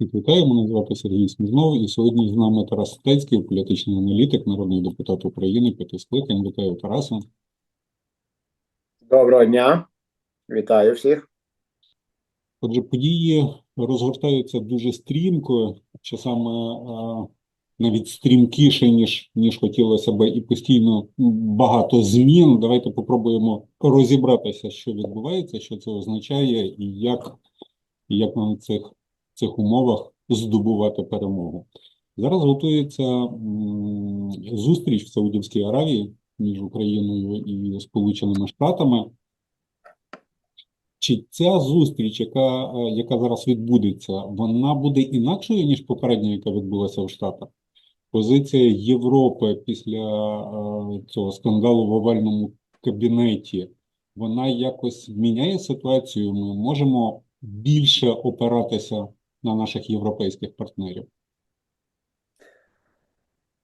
Вітаю, мене звати Сергій Смірнов, і сьогодні з нами Тарас Стецький, політичний аналітик, народний депутат України, п'яти скликань. Вітаю Тараса. Доброго дня, вітаю всіх. Отже, події розгортаються дуже стрімко, часами а, навіть стрімкіше, ніж, ніж хотілося би, і постійно багато змін. Давайте попробуємо розібратися, що відбувається, що це означає, і як, і як нам цих, цих умовах здобувати перемогу. Зараз готується зустріч в Саудівській Аравії між Україною і Сполученими Штатами. Чи ця зустріч, яка, е, яка зараз відбудеться, вона буде інакшою, ніж попередня, яка відбулася в Штатах? Позиція Європи після е, цього скандалу в овальному кабінеті, вона якось міняє ситуацію? Ми можемо більше опиратися на наших європейських партнерів?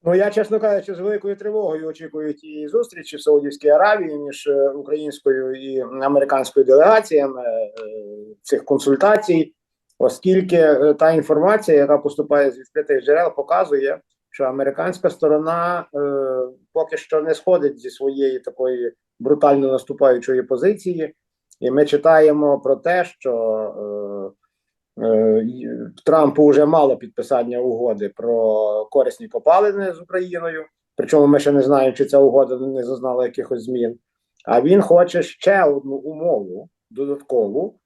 Ну я, чесно кажучи, з великою тривогою очікую тієї зустрічі в Саудівській Аравії між е, українською і американською делегаціями е, цих консультацій, оскільки е, та інформація, яка поступає з відкритих джерел, показує, що американська сторона е, поки що не сходить зі своєї такої брутально наступаючої позиції, і ми читаємо про те, що Трампу вже мало підписання угоди про корисні копалини з Україною. Причому ми ще не знаємо, чи ця угода не зазнала якихось змін. А він хоче ще одну умову додаткову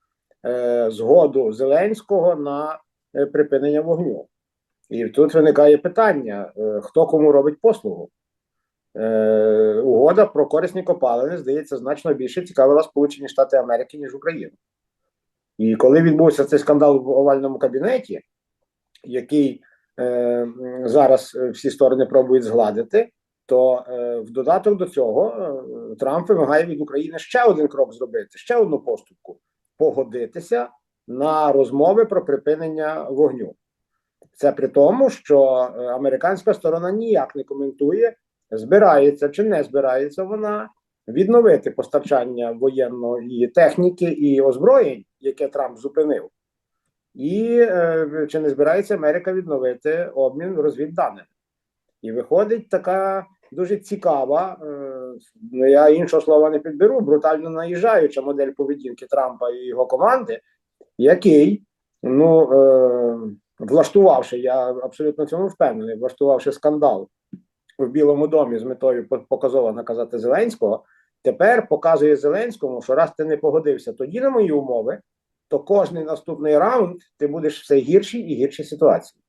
е, згоду Зеленського на е, припинення вогню. І тут виникає питання: е, хто кому робить послугу? Е, угода про корисні копалини, здається, значно більше цікавила Сполучені Штати Америки, ніж Україну. І коли відбувся цей скандал в овальному кабінеті, який е, зараз е, всі сторони пробують згладити, то е, в додаток до цього е, Трамп вимагає від України ще один крок зробити, ще одну поступку погодитися на розмови про припинення вогню. Це при тому, що е, американська сторона ніяк не коментує, збирається чи не збирається вона відновити постачання воєнної техніки і озброєнь, яке Трамп зупинив, і е, чи не збирається Америка відновити обмін розвідданими. І виходить така дуже цікава, е, ну я іншого слова не підберу, брутально наїжджаюча модель поведінки Трампа і його команди, який, ну, е, влаштувавши, я абсолютно цьому впевнений, влаштувавши скандал в Білому домі з метою по- показово наказати Зеленського, тепер показує Зеленському, що раз ти не погодився тоді на мої умови, то кожний наступний раунд ти будеш все гіршій і гіршій ситуації.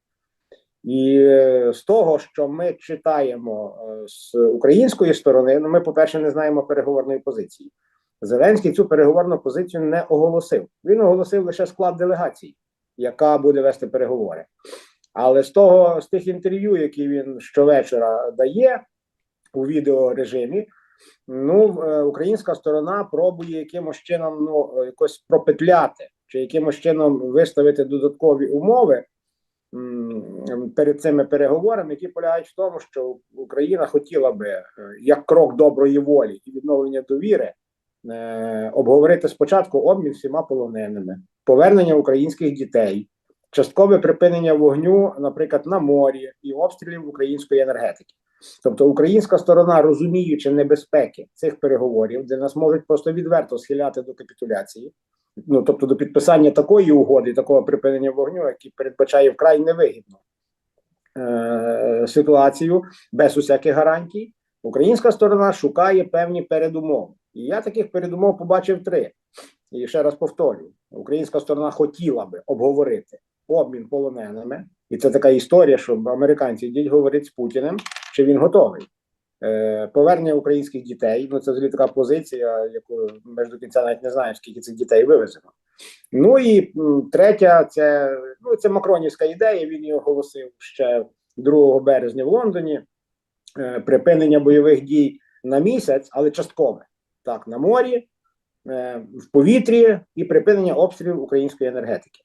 І е, з того, що ми читаємо е, з української сторони, ну ми, по-перше, не знаємо переговорної позиції. Зеленський цю переговорну позицію не оголосив. Він оголосив лише склад делегації, яка буде вести переговори. Але з того, з тих інтерв'ю, які він щовечора дає у відеорежимі, ну е, українська сторона пробує якимось чином ну якось пропетляти чи якимось чином виставити додаткові умови перед цими переговорами, які полягають в тому, що Україна хотіла би е, як крок доброї волі і відновлення довіри е, обговорити спочатку обмін всіма полоненими, повернення українських дітей, часткове припинення вогню, наприклад, на морі і обстрілів української енергетики. Тобто українська сторона, розуміючи небезпеки цих переговорів, де нас можуть просто відверто схиляти до капітуляції, ну тобто до підписання такої угоди, такого припинення вогню, який передбачає вкрай невигідну е- ситуацію без усяких гарантій, українська сторона шукає певні передумови. І я таких передумов побачив три. І ще раз повторюю: українська сторона хотіла би обговорити обмін полоненими, і це така історія, що американці йдуть говорити з Путіним, чи він готовий. Е, повернення українських дітей. Ну це взагалі така позиція, яку ми ж до кінця навіть не знаємо, скільки цих дітей вивезено. Ну і третя, це ну це Макронівська ідея. Він її оголосив ще 2 березня в Лондоні. Е, припинення бойових дій на місяць, але часткове. Так, на морі, е, в повітрі і припинення обстрілів української енергетики.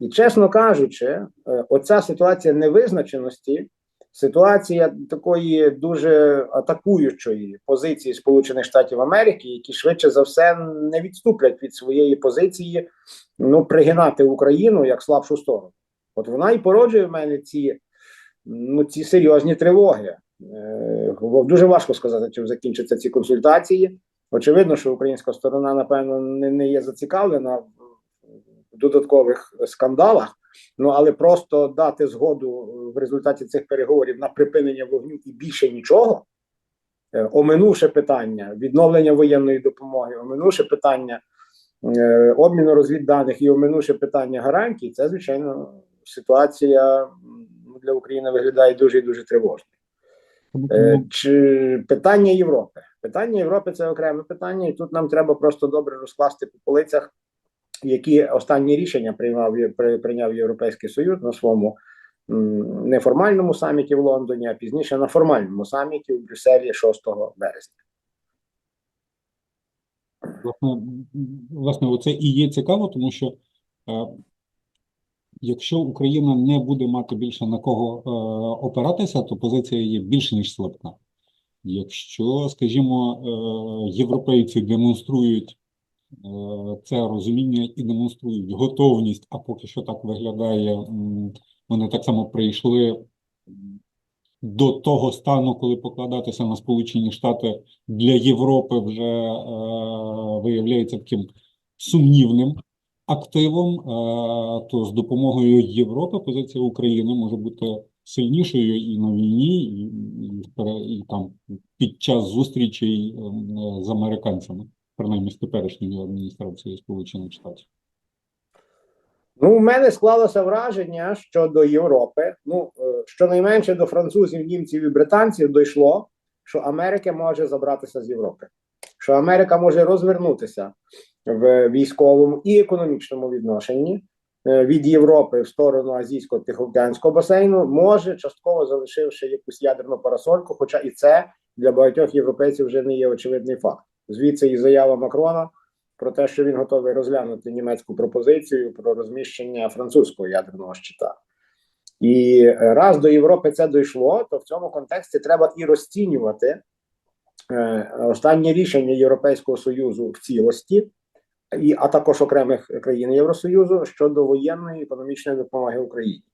І чесно кажучи, оця ситуація невизначеності, ситуація такої дуже атакуючої позиції Сполучених Штатів Америки, які швидше за все не відступлять від своєї позиції, ну пригинати Україну як слабшу сторону. От вона і породжує в мене ці, ну, ці серйозні тривоги. Е, дуже важко сказати, чим закінчаться ці консультації. Очевидно, що українська сторона, напевно, не, не є зацікавлена в додаткових скандалах. Ну але просто дати згоду в результаті цих переговорів на припинення вогню і більше нічого, е, оминувши питання відновлення воєнної допомоги, оминувши питання е, обміну розвідданих і оминувши питання гарантій, це звичайно ситуація для України виглядає дуже і дуже тривожно. Е, Чи питання Європи? Питання Європи це окреме питання, і тут нам треба просто добре розкласти по полицях, які останні рішення приймав прийняв Європейський Союз на своєму неформальному саміті в Лондоні, а пізніше на формальному саміті в Брюсселі 6 березня. Власне, власне, оце і є цікаво, тому що е, якщо Україна не буде мати більше на кого е, опиратися, то позиція є більш ніж слабка. Якщо, скажімо, е, європейці демонструють це розуміння і демонструють готовність, а поки що так виглядає, вони так само прийшли до того стану, коли покладатися на Сполучені Штати для Європи вже е, виявляється таким сумнівним активом, е, то з допомогою Європи позиція України може бути сильнішою і на війні, і, і, і там під час зустрічей е, з американцями, принаймні з теперішньою адміністрацією Сполучених Штатів. Ну, у мене склалося враження, що до Європи, ну е, щонайменше до французів, німців і британців дійшло, що Америка може забратися з Європи, що Америка може розвернутися в військовому і економічному відношенні е, від Європи в сторону азійсько-тихоокеанського басейну, може частково залишивши якусь ядерну парасольку, хоча і це для багатьох європейців вже не є очевидний факт. Звідси і заява Макрона про те, що він готовий розглянути німецьку пропозицію про розміщення французького ядерного щита. І е, раз до Європи це дійшло, то в цьому контексті треба і розцінювати е, останнє рішення Європейського Союзу в цілості, і, а також окремих країн Євросоюзу щодо воєнної економічної допомоги Україні.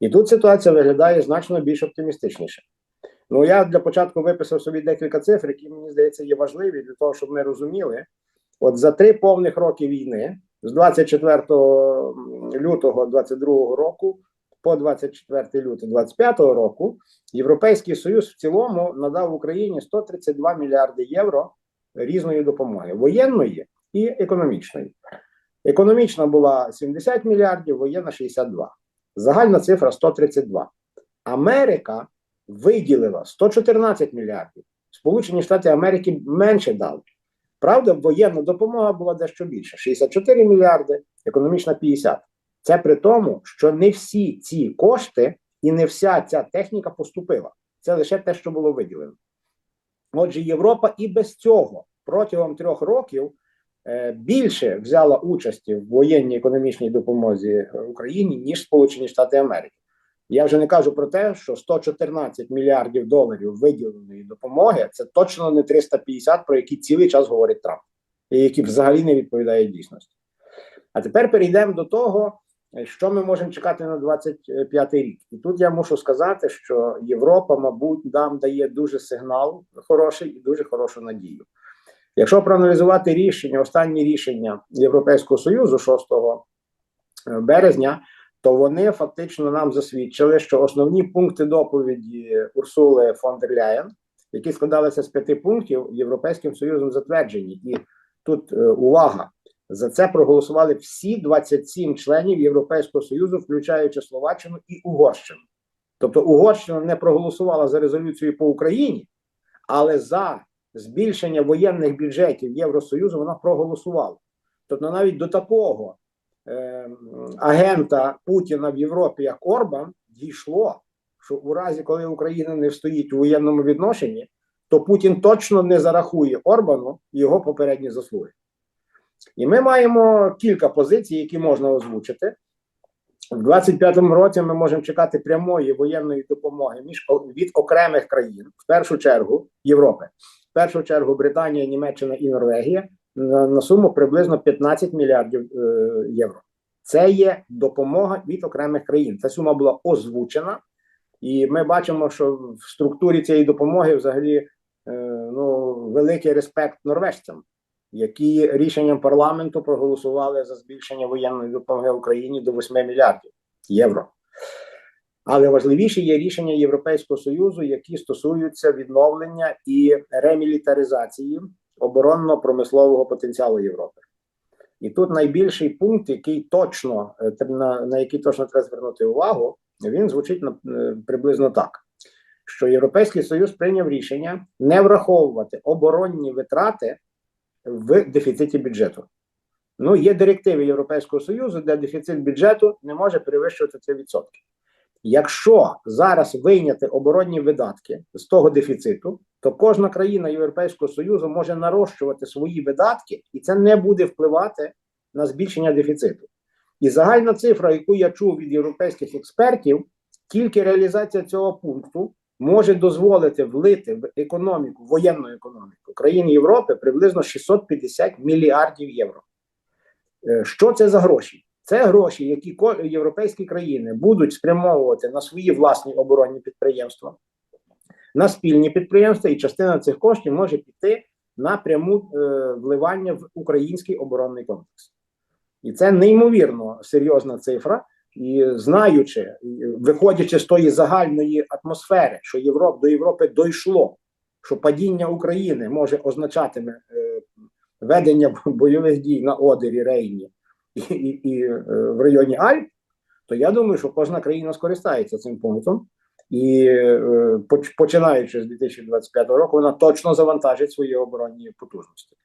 І тут ситуація виглядає значно більш оптимістичніше. Ну я для початку виписав собі декілька цифр, які мені здається є важливі для того, щоб ми розуміли. От за три повних роки війни, з 24 лютого 22 року по 24 лютого 25 року, Європейський Союз в цілому надав Україні 132 мільярди євро різної допомоги воєнної і економічної. Економічна була 70 мільярдів, воєнна 62. Загальна цифра 132. Америка виділила 114 мільярдів. Сполучені Штати Америки менше дали. Правда, воєнна допомога була дещо більше: 64 мільярди, економічна 50. Це при тому, що не всі ці кошти і не вся ця техніка поступила. Це лише те, що було виділено. Отже, Європа і без цього протягом трьох років е, більше взяла участі в воєнній економічній допомозі Україні, ніж Сполучені Штати Америки. Я вже не кажу про те, що 114 мільярдів доларів виділеної допомоги це точно не 350, про які цілий час говорить Трамп, і які взагалі не відповідають дійсності. А тепер перейдемо до того, що ми можемо чекати на 25 рік. І тут я мушу сказати, що Європа, мабуть, нам дає дуже сигнал хороший і дуже хорошу надію. Якщо проаналізувати рішення, останні рішення Європейського Союзу 6 березня, то вони фактично нам засвідчили, що основні пункти доповіді Урсули фон дер Ляєн, які складалися з п'яти пунктів, Європейським Союзом затверджені. І тут е, увага за це проголосували всі 27 членів Європейського Союзу, включаючи Словаччину і Угорщину. Тобто Угорщина не проголосувала за резолюцію по Україні, але за збільшення воєнних бюджетів Євросоюзу вона проголосувала. Тобто, навіть до такого агента Путіна в Європі, як Орбан, дійшло, що у разі, коли Україна не встоїть у воєнному відношенні, то Путін точно не зарахує Орбану його попередні заслуги. І ми маємо кілька позицій, які можна озвучити. В 25-му році ми можемо чекати прямої воєнної допомоги між від окремих країн, в першу чергу Європи, в першу чергу Британія, Німеччина і Норвегія на, на суму приблизно 15 мільярдів е, євро. Це є допомога від окремих країн. Ця сума була озвучена, і ми бачимо, що в структурі цієї допомоги взагалі е, ну, великий респект норвежцям, які рішенням парламенту проголосували за збільшення воєнної допомоги Україні до 8 мільярдів євро. Але важливіше є рішення Європейського союзу, які стосуються відновлення і ремілітаризації оборонно-промислового потенціалу Європи. І тут найбільший пункт, який точно е, на, на який точно треба звернути увагу, він звучить на, е, приблизно так: що Європейський Союз прийняв рішення не враховувати оборонні витрати в дефіциті бюджету. Ну, є директиви Європейського Союзу, де дефіцит бюджету не може перевищувати 3%. Якщо зараз вийняти оборонні видатки з того дефіциту, то кожна країна Європейського Союзу може нарощувати свої видатки, і це не буде впливати на збільшення дефіциту. І загальна цифра, яку я чув від європейських експертів, тільки реалізація цього пункту може дозволити влити в економіку, воєнну економіку країн Європи приблизно 650 мільярдів євро. Е, Що це за гроші? Це гроші, які європейські країни будуть спрямовувати на свої власні оборонні підприємства, на спільні підприємства, і частина цих коштів може піти на пряму е, вливання в український оборонний комплекс. І це неймовірно серйозна цифра. І знаючи, виходячи з тої загальної атмосфери, що Європ до Європи дійшло, що падіння України може означатиме е, ведення бойових дій на Одері, Рейні і, і, і е, в районі Альп, то я думаю, що кожна країна скористається цим пунктом. І е, поч- починаючи з 2025 року, вона точно завантажить свої оборонні потужності.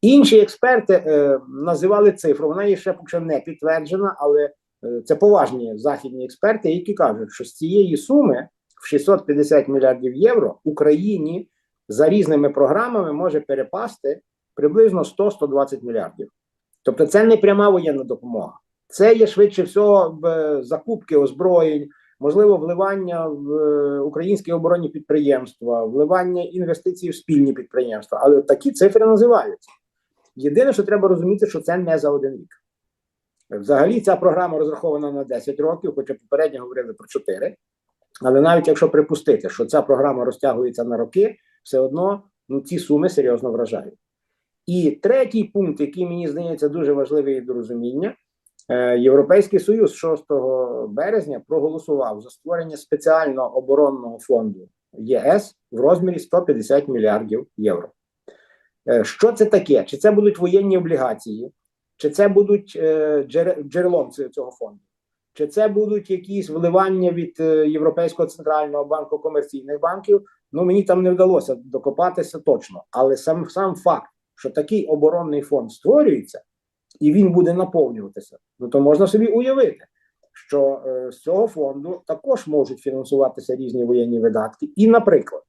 Інші експерти е, називали цифру, вона є ще поки не підтверджена, але е, це поважні західні експерти, які кажуть, що з цієї суми в 650 мільярдів євро Україні за різними програмами може перепасти приблизно 100-120 мільярдів. Тобто, це не пряма воєнна допомога. Це є швидше всього е, закупки озброєнь, можливо, вливання в е, українські оборонні підприємства, вливання інвестицій в спільні підприємства. Але такі цифри називаються. Єдине, що треба розуміти, що це не за один рік. Взагалі, ця програма розрахована на 10 років, хоча попередньо говорили про 4. Але навіть якщо припустити, що ця програма розтягується на роки, все одно ну, ці суми серйозно вражають. І третій пункт, який мені здається дуже важливий до розуміння, Європейський Союз 6 березня проголосував за створення спеціального оборонного фонду ЄС в розмірі 150 мільярдів євро. Е, Що це таке? Чи це будуть воєнні облігації, чи це будуть е, джерелом цього фонду? Чи це будуть якісь вливання від е, Європейського центрального банку комерційних банків? Ну мені там не вдалося докопатися точно. Але сам сам факт, що такий оборонний фонд створюється і він буде наповнюватися, ну то можна собі уявити, що е, з цього фонду також можуть фінансуватися різні воєнні видатки. І, наприклад,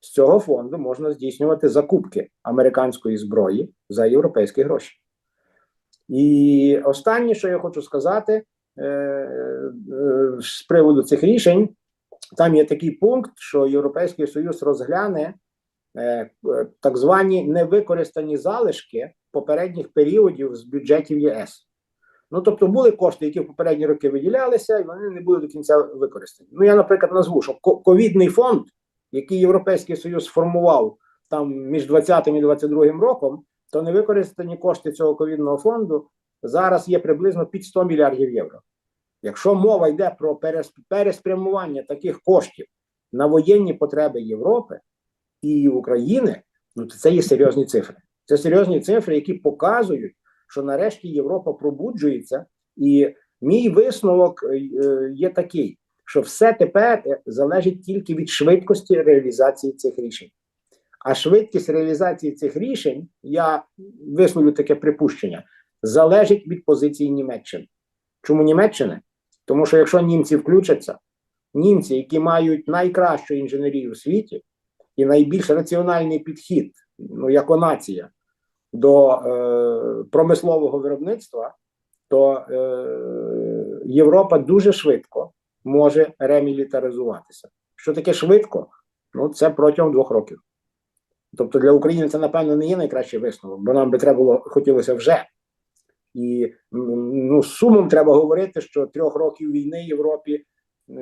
з цього фонду можна здійснювати закупки американської зброї за європейські гроші. І останнє, що я хочу сказати е, е, з приводу цих рішень, там є такий пункт, що Європейський Союз розгляне е, е, так звані невикористані залишки попередніх періодів з бюджетів ЄС. Ну, тобто були кошти, які в попередні роки виділялися, і вони не були до кінця використані. Ну, я, наприклад, назву, що ковідний фонд, який Європейський Союз сформував там між 20 і 22 роком, то невикористані кошти цього ковідного фонду зараз є приблизно під 100 мільярдів євро. Якщо мова йде про перес- переспрямування таких коштів на воєнні потреби Європи і України, ну то це є серйозні цифри. Це серйозні цифри, які показують, що нарешті Європа пробуджується, і мій висновок е, е, є такий, що все тепер залежить тільки від швидкості реалізації цих рішень. А швидкість реалізації цих рішень, я висловлю таке припущення, залежить від позиції Німеччини. Чому Німеччини? Тому що якщо німці включаться, німці, які мають найкращу інженерію у світі і найбільш раціональний підхід, ну як нація, до е, промислового виробництва, то е, Європа дуже швидко може ремілітаризуватися. Що таке швидко? Ну, це протягом двох років. Тобто для України це, напевно, не є найкращий висновок, бо нам би треба було хотілося вже. І ну, сумом треба говорити, що трьох років війни Європі е,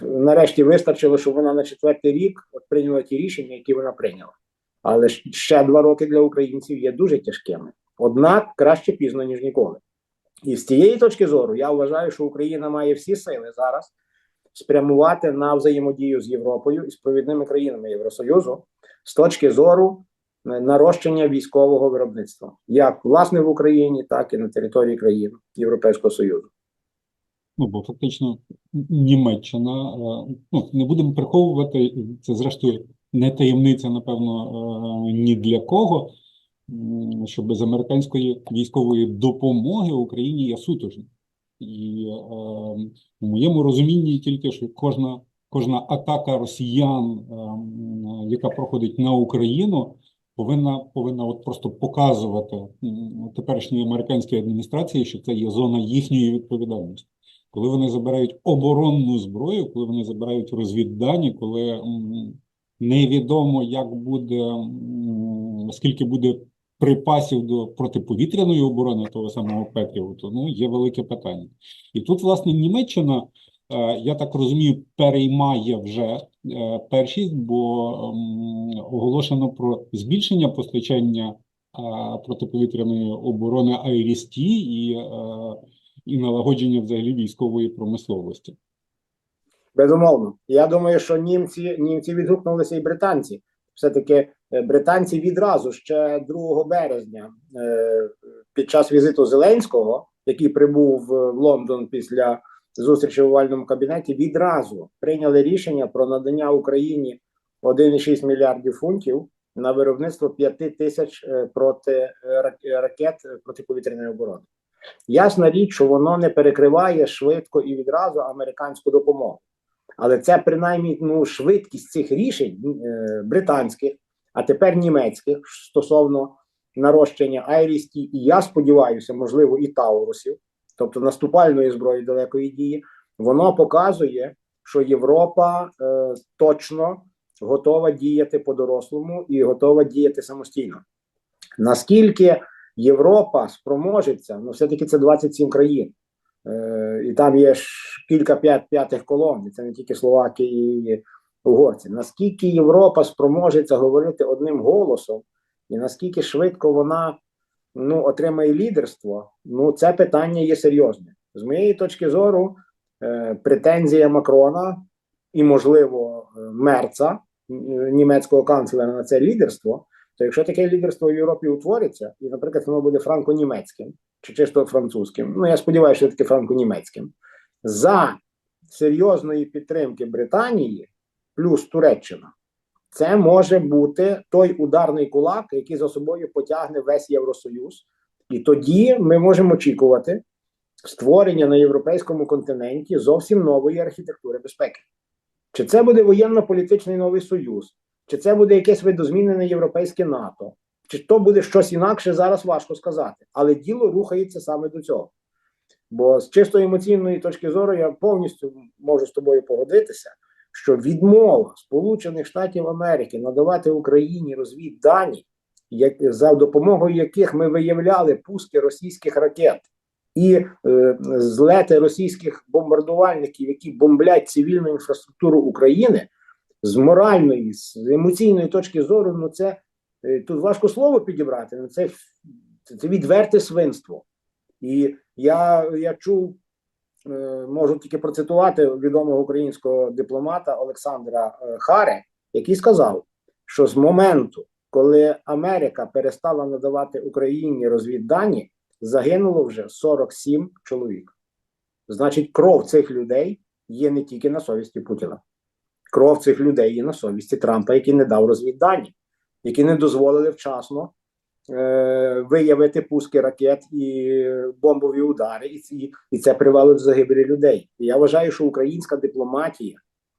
нарешті вистачило, щоб вона на четвертий рік от прийняла ті рішення, які вона прийняла. Але ще два роки для українців є дуже тяжкими. Однак краще пізно ніж ніколи. І з цієї точки зору я вважаю, що Україна має всі сили зараз спрямувати на взаємодію з Європою і з провідними країнами Євросоюзу з точки зору е, нарощення військового виробництва, як власне в Україні, так і на території країн Європейського Союзу. Ну, бо фактично Німеччина, е, ну, не будемо приховувати, це зрештою не таємниця, напевно, е, ні для кого, що без американської військової допомоги Україні є сутужно. І е, в моєму розумінні тільки, що кожна, кожна атака росіян, е, яка проходить на Україну, повинна, повинна от просто показувати теперішній американській адміністрації, що це є зона їхньої відповідальності коли вони забирають оборонну зброю, коли вони забирають розвіддані, коли невідомо, як буде, скільки буде припасів до протиповітряної оборони того самого Петріоту, ну, є велике питання. І тут, власне, Німеччина, е, я так розумію, переймає вже е, першість, бо оголошено про збільшення постачання е, протиповітряної оборони IRIS-T і і налагодження взагалі військової промисловості. Безумовно, я думаю, що німці німці відгукнулися і британці. Все таки британці відразу ще 2 березня, е, під час візиту Зеленського, який прибув в Лондон після зустрічі в овальному кабінеті, відразу прийняли рішення про надання Україні 1,6 мільярдів фунтів на виробництво 5 тисяч е, проти е, рак- ракет протиповітряної оборони. Ясна річ, що воно не перекриває швидко і відразу американську допомогу. Але це принаймні ну, швидкість цих рішень е, британських, а тепер німецьких стосовно нарощення Айрісті, і я сподіваюся, можливо, і Таурусів, тобто наступальної зброї далекої дії, воно показує, що Європа е, точно готова діяти по-дорослому і готова діяти самостійно. Наскільки Європа спроможеться, ну все-таки це 27 країн. Е, і там є кілька п'ят, п'ятих колон, це не тільки Словаки і угорці. Наскільки Європа спроможеться говорити одним голосом, і наскільки швидко вона ну, отримає лідерство, ну це питання є серйозне. З моєї точки зору, е, претензія Макрона і, можливо, е, Мерца, е, німецького канцлера на це лідерство. То якщо таке лідерство в Європі утвориться, і, наприклад, воно буде франко-німецьким чи чисто французьким, ну я сподіваюся, що таки франко-німецьким, за серйозної підтримки Британії плюс Туреччина, це може бути той ударний кулак, який за собою потягне весь Євросоюз, і тоді ми можемо очікувати створення на європейському континенті зовсім нової архітектури безпеки. Чи це буде воєнно-політичний новий союз, чи це буде якесь видозмінене європейське НАТО, чи то буде щось інакше, зараз важко сказати. Але діло рухається саме до цього. Бо з чисто емоційної точки зору я повністю можу з тобою погодитися, що відмова Сполучених Штатів Америки надавати Україні розвіддані, як, за допомогою яких ми виявляли пуски російських ракет і е, злети російських бомбардувальників, які бомблять цивільну інфраструктуру України, з моральної, з емоційної точки зору, ну це е, тут важко слово підібрати, ну це, це, відверте свинство. І я, я чув, е, можу тільки процитувати відомого українського дипломата Олександра е, Харе, який сказав, що з моменту, коли Америка перестала надавати Україні розвіддані, загинуло вже 47 чоловік. Значить, кров цих людей є не тільки на совісті Путіна. Кров цих людей є на совісті Трампа, який не дав розвіддані, які не дозволили вчасно виявити пуски ракет і бомбові удари, і, і це привело до загибелі людей. Я вважаю, що українська дипломатія,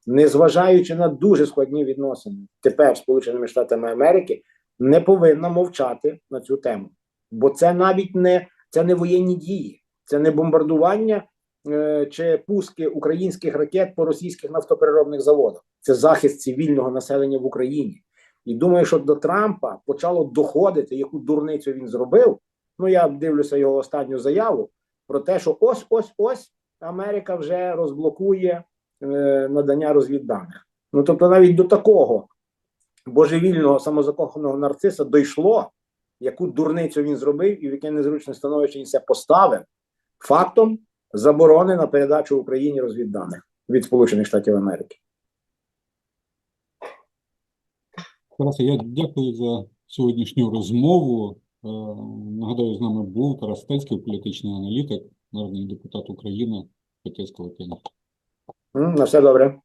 незважаючи на дуже складні відносини тепер Сполученими Штатами Америки, не повинна мовчати на цю тему. Бо це навіть не це не воєнні дії, це не бомбардування е, чи пуски українських ракет по російських нафтопереробних заводах. Це захист цивільного населення в Україні. І думаю, що до Трампа почало доходити, яку дурницю він зробив, Ну я дивлюся його останню заяву про те, що ось ось ось Америка вже розблокує е, надання розвідданих. Ну тобто, навіть до такого божевільного самозакоханого нарциса дійшло, яку дурницю він зробив і в яке незручне становище він себе поставив фактом заборони на передачу Україні розвідданих від Сполучених Штатів Америки. Тарасе, я дякую за сьогоднішню розмову. Е, Нагадаю, з нами був Тарас Стецький, політичний аналітик, народний депутат України, ПТС Кені. На все добре.